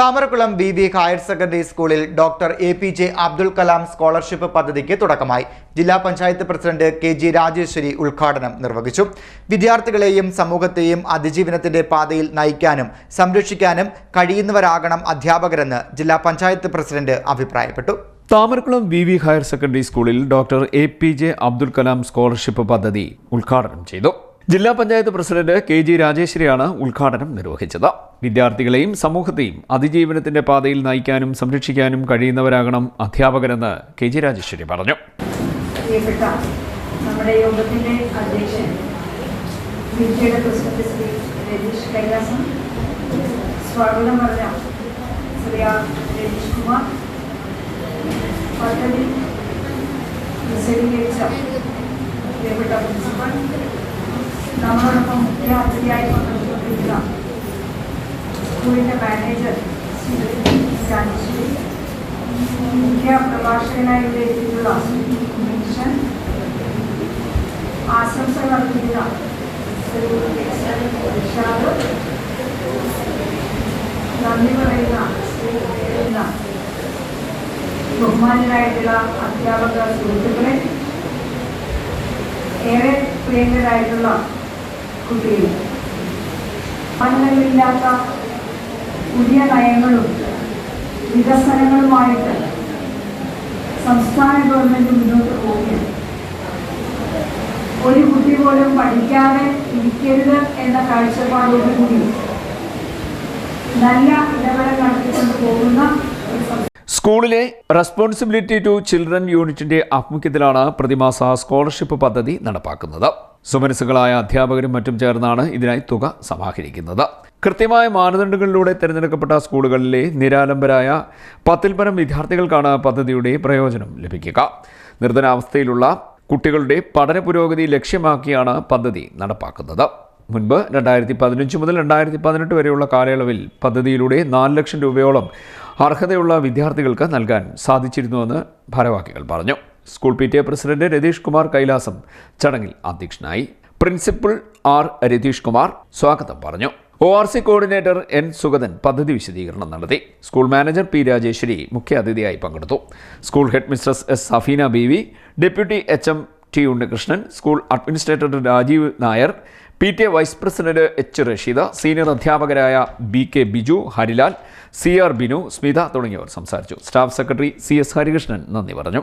Thamarakulam B V higher secondary സ്കൂളിൽ doctor A P J Abdul Kalam scholarship പദ്ധതിക്ക് തുടക്കമായി. ജില്ലാ panchayat president K G Rajeshwari ഉദ്ഘാടനം നിർവഹിച്ചു. വിദ്യാർത്ഥികളെയും സമൂഹത്തെയും അതിജീവനത്തിന്റെ പാതയിൽ നയിക്കാനും സംരക്ഷിക്കാനും കഴിയുന്നവരാകണം അധ്യാപകരെന്ന് ജില്ലാ പഞ്ചായത്ത് പ്രസിഡന്റ് അഭിപ്രായപ്പെട്ടു. Thamarakulam V V higher secondary സ്കൂളിൽ doctor A P J Abdul Kalam scholarship പദ്ധതി ഉദ്ഘാടനം ചെയ്തു. ജില്ലാ പഞ്ചായത്ത് പ്രസിഡന്റ് കെ ജി രാജേശ്വരിയാണ് ഉദ്ഘാടനം നിർവഹിച്ചത്. വിദ്യാർത്ഥികളെയും സമൂഹത്തെയും അതിജീവനത്തിന്റെ പാതയിൽ നയിക്കാനും സംരക്ഷിക്കാനും കഴിയുന്നവരാകണം അധ്യാപകരെന്ന് കെ ജി രാജേശ്വരി പറഞ്ഞു. നമ്മുടെ യോഗത്തിന്റെ അധ്യക്ഷൻ പ്രസിഡന്റ് കൈലാസം സ്വാഗതം principal നമ്മളോടൊപ്പം മുഖ്യ അതിഥിയായി പങ്കെടുത്തുകൊണ്ടിരിക്കുന്ന സ്കൂളിന്റെ മാനേജർ ശ്രീ രാജേശ്വരി മുഖ്യ പ്രഭാഷകനായി ഇവിടെ എത്തിയിട്ടുള്ള മിഷൻ ആശംസകൾ അർപ്പിക്കുന്ന ശ്രീ ഇർഷാദ് നന്ദി പറയുന്ന ശ്രീ എന്ന ബഹുമാനരായിട്ടുള്ള അധ്യാപക സുഹൃത്തുക്കളെ ഏറെ പ്രിയങ്കരായിട്ടുള്ള മണ്ണങ്ങളില്ലാത്ത പുതിയ നയങ്ങളും വികസനങ്ങളുമായിട്ട് സംസ്ഥാന ഗവൺമെന്റ് മുന്നോട്ട് പോവുകയാണ്. ഒരു കുട്ടി പോലും പഠിക്കാതെ ഇരിക്കരുത് എന്ന കാഴ്ചപ്പാടോടുകൂടി നല്ല ഇടപെടൽ നടത്തിക്കൊണ്ട് പോകുന്ന സ്കൂളിലെ റെസ്പോൺസിബിലിറ്റി ടു ചിൽഡ്രൻ യൂണിറ്റിന്റെ ആഭിമുഖ്യത്തിലാണ് പ്രതിമാസ സ്കോളർഷിപ്പ് പദ്ധതി നടപ്പാക്കുന്നത്. സുമനസ്സുകളായ അധ്യാപകരും മറ്റും ചേർന്നാണ് ഇതിനായി തുക സമാഹരിക്കുന്നത്. കൃത്യമായ മാനദണ്ഡങ്ങളിലൂടെ തിരഞ്ഞെടുക്കപ്പെട്ട സ്കൂളുകളിലെ നിരാലംബരായ പത്തിൽ പരം വിദ്യാർത്ഥികൾക്കാണ് പദ്ധതിയുടെ പ്രയോജനം ലഭിക്കുക. നിർധനാവസ്ഥയിലുള്ള കുട്ടികളുടെ പഠന പുരോഗതി ലക്ഷ്യമാക്കിയാണ് പദ്ധതി നടപ്പാക്കുന്നത്. മുൻപ് രണ്ടായിരത്തി പതിനഞ്ച് മുതൽ രണ്ടായിരത്തി പതിനെട്ട് വരെയുള്ള കാലയളവിൽ പദ്ധതിയിലൂടെ നാല് ലക്ഷം രൂപയോളം അർഹതയുള്ള വിദ്യാർത്ഥികൾക്ക് നൽകാൻ സാധിച്ചിരുന്നുവെന്ന് ഭാരവാഹികൾ പറഞ്ഞു. School P T A president Ratheesh Kumar Kailasam ചടങ്ങിൽ അധ്യക്ഷനായി. പ്രിൻസിപ്പൽ ആർ രതീഷ് കുമാർ സ്വാഗതം പറഞ്ഞു. O R C coordinator N Sugathan പദ്ധതി വിശദീകരണം നടത്തി. സ്കൂൾ മാനേജർ പി രാജേശ്വരി മുഖ്യ അതിഥിയായി പങ്കെടുത്തു. School head mistress S Safeena B V deputy H M T Unnikrishnan school administrator Rajeev Nair P T A vice president H Rasheeda senior അധ്യാപകരായ B K Biju Harilal C R Binu Smitha തുടങ്ങിയവർ സംസാരിച്ചു. Staff secretary C S Harikrishnan നന്ദി പറഞ്ഞു.